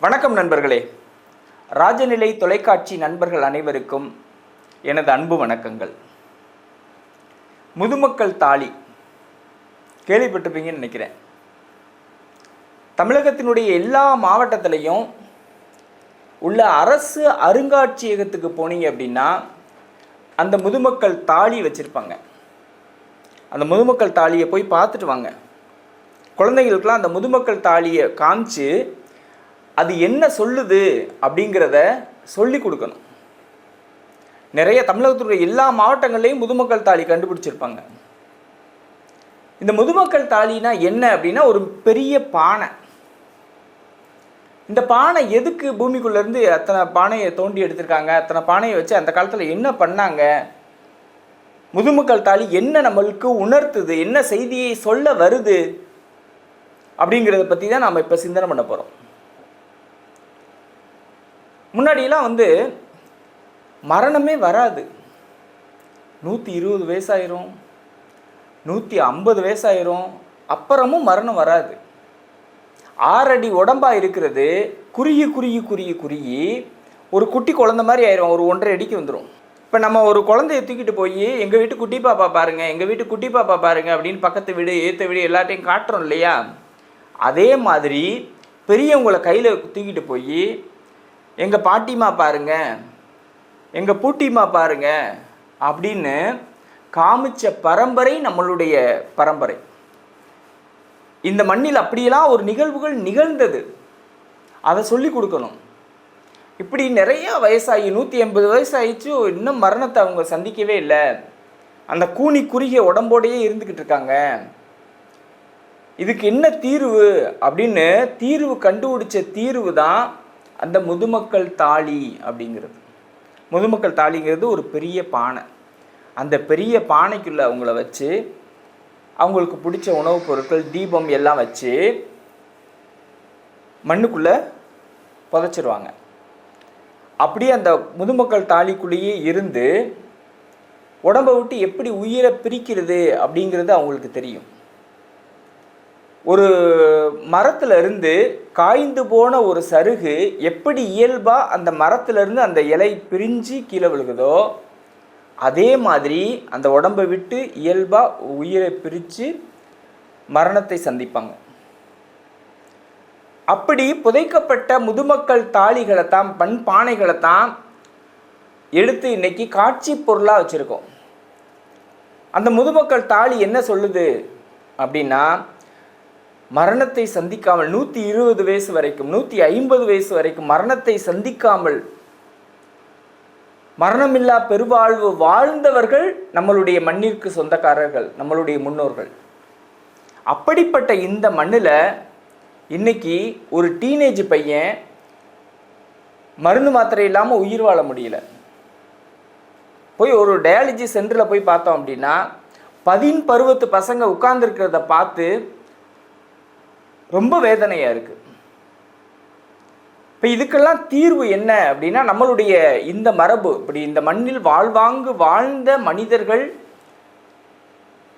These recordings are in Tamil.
வணக்கம் நண்பர்களே. ராஜநிலை தொலைக்காட்சி நண்பர்கள் அனைவருக்கும் எனது அன்பு வணக்கங்கள். முதுமக்கள் தாலி. கேள்விப்பட்டிருப்பீங்கன்னு நினைக்கிறேன். தமிழகத்தினுடைய எல்லா மாவட்டத்திலையும் உள்ள அரசு அருங்காட்சியகத்துக்கு போனீங்க அப்படின்னா அந்த முதுமக்கள் தாலி வச்சுருப்பாங்க. அந்த முதுமக்கள் தாலியை போய் பார்த்துட்டு வாங்க. குழந்தைங்களுக்கெல்லாம் அந்த முதுமக்கள் தாலியை காமிச்சு அது என்ன சொல்லுது அப்படிங்கிறத சொல்லி கொடுக்கணும். நிறைய தமிழகத்துடைய எல்லா மாவட்டங்கள்லையும் முதுமக்கள் தாலி கண்டுபிடிச்சிருப்பாங்க. இந்த முதுமக்கள் தாலினா என்ன அப்படின்னா ஒரு பெரிய பானை. இந்த பானை எதுக்கு பூமிக்குள்ளேருந்து அத்தனை பானையை தோண்டி எடுத்திருக்காங்க? அத்தனை பானையை வச்சு அந்த காலத்தில் என்ன பண்ணாங்க? முதுமக்கள் தாலி என்ன நம்மளுக்கு உணர்த்துது? என்ன செய்தியை சொல்ல வருது? அப்படிங்கிறத பற்றி தான் நாம் இப்போ சிந்தனை பண்ண போகிறோம் முன்னாடியெல்லாம் வந்து மரணமே வராது. நூற்றி இருபது வயசாயிரும். நூற்றி ஐம்பது வயசாயிரும். அப்புறமும் மரணம் வராது. ஆறடி உடம்பா இருக்கிறது. குறுகி குறுகி குறுகி குறுகி ஒரு குட்டி குழந்த மாதிரி ஆயிரும். ஒரு ஒன்றரை அடிக்கு வந்துடும் இப்போ நம்ம ஒரு குழந்தைய தூக்கிட்டு போய் எங்கள் வீட்டு குட்டி பாப்பா பாருங்கள் எங்கள் வீட்டு குட்டி பாப்பா பாருங்க அப்படின்னு பக்கத்து வீடு ஏற்ற வீடு எல்லாத்தையும் காட்டுறோம் இல்லையா? அதே மாதிரி பெரியவங்களை கையில் தூக்கிட்டு போய் எங்கள் பாட்டிமா பாருங்க எங்கள் பூட்டிமா பாருங்க அப்படின்னு காமிச்ச பரம்பரை நம்மளுடைய பரம்பரை. இந்த மண்ணில் அப்படியெல்லாம் ஒரு நிகழ்வுகள் நிகழ்ந்தது. அதை சொல்லி கொடுக்கணும். இப்படி நிறைய வயசாகி நூற்றி எண்பது வயசாகிச்சு இன்னும் மரணத்தை அவங்க சந்திக்கவே இல்லை. அந்த கூனி குறுகிய உடம்போடையே இருந்துக்கிட்டு இருக்காங்க. இதுக்கு என்ன தீர்வு அப்படின்னு தீர்வு கண்டுபிடிச்ச தீர்வு தான் அந்த முதுமக்கள் தாலி அப்படிங்கிறது. முதுமக்கள் தாலிங்கிறது ஒரு பெரிய பானை. அந்த பெரிய பானைக்குள்ளே அவங்கள வச்சு அவங்களுக்கு பிடிச்ச உணவுப் பொருட்கள் தீபம் எல்லாம் வச்சு மண்ணுக்குள்ளே புதைச்சிருவாங்க. அப்படியே அந்த முதுமக்கள் தாலிக்குள்ளேயே இருந்து உடம்பை விட்டு எப்படி உயிரை பிரிக்கிறது அப்படிங்கிறது அவங்களுக்கு தெரியும். ஒரு மரத்துல இருந்து காய்ந்து போன ஒரு சருகு எப்படி இயல்பா அந்த மரத்துல இருந்து அந்த இலை பிரிஞ்சு கீழே விழுகுதோ அதே மாதிரி அந்த உடம்பை விட்டு இயல்பா உயிரை பிரித்து மரணத்தை சந்திப்பாங்க. அப்படி புதைக்கப்பட்ட முதுமக்கள் தாலிகளை தான் பண் பானைகளை தான் எடுத்து இன்னைக்கு காட்சி பொருளாக வச்சுருக்கோம். அந்த முதுமக்கள் தாலி என்ன சொல்லுது அப்படின்னா மரணத்தை சந்திக்காமல் நூற்றி இருபது வயசு வரைக்கும் நூற்றி ஐம்பது வயசு வரைக்கும் மரணத்தை சந்திக்காமல் மரணமில்லா பெருவாழ்வு வாழ்ந்தவர்கள் நம்மளுடைய மண்ணிற்கு சொந்தக்காரர்கள் நம்மளுடைய முன்னோர்கள். அப்படிப்பட்ட இந்த மண்ணில் இன்னைக்கு ஒரு டீனேஜ் பையன் மருந்து மாத்திரை இல்லாமல் உயிர் வாழ முடியல. போய் ஒரு டயாலஜி சென்டரில் போய் பார்த்தோம் அப்படின்னா பதின் பருவத்து பசங்க உட்கார்ந்துருக்கிறத பார்த்து ரொம்ப வேதனையாக இருக்குது இப்போ இதுக்கெல்லாம் தீர்வு என்ன அப்படின்னா நம்மளுடைய இந்த மரபு இப்படி இந்த மண்ணில் வாழ்வாங்கு வாழ்ந்த மனிதர்கள்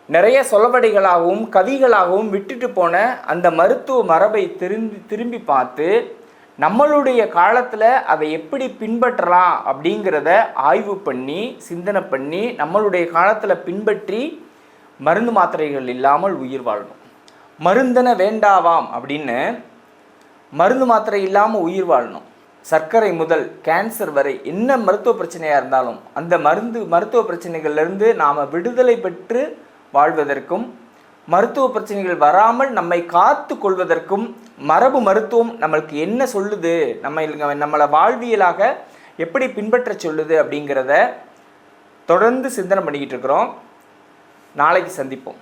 நிறைய சொலவடைகளாகவும் கவிகளாகவும் விட்டுட்டு போன அந்த மருத்துவ மரபை திரும்பி திரும்பி பார்த்து நம்மளுடைய காலத்தில் அதை எப்படி பின்பற்றலாம் அப்படிங்கிறத ஆய்வு பண்ணி சிந்தனை பண்ணி நம்மளுடைய காலத்தில் பின்பற்றி மருந்து மாத்திரைகள் இல்லாமல் உயிர் வாழணும். மருந்தென வேண்டாவாம் அப்படின்னு மருந்து மாத்திரை இல்லாமல் உயிர் வாழணும். சர்க்கரை முதல் கேன்சர் வரை என்ன மருத்துவ பிரச்சனையாக இருந்தாலும் அந்த மருந்து மருத்துவ பிரச்சனைகள்லேருந்து நாம் விடுதலை பெற்று வாழ்வதற்கும் மருத்துவ பிரச்சனைகள் வராமல் நம்மை காத்து கொள்வதற்கும் மரபு மருத்துவம் நம்மளுக்கு என்ன சொல்லுது? நம்ம நம்மளை வாழ்வியலாக எப்படி பின்பற்ற சொல்லுது அப்படிங்கிறத தொடர்ந்து சிந்தனை பண்ணிக்கிட்டு இருக்கிறோம். நாளைக்கு சந்திப்போம்.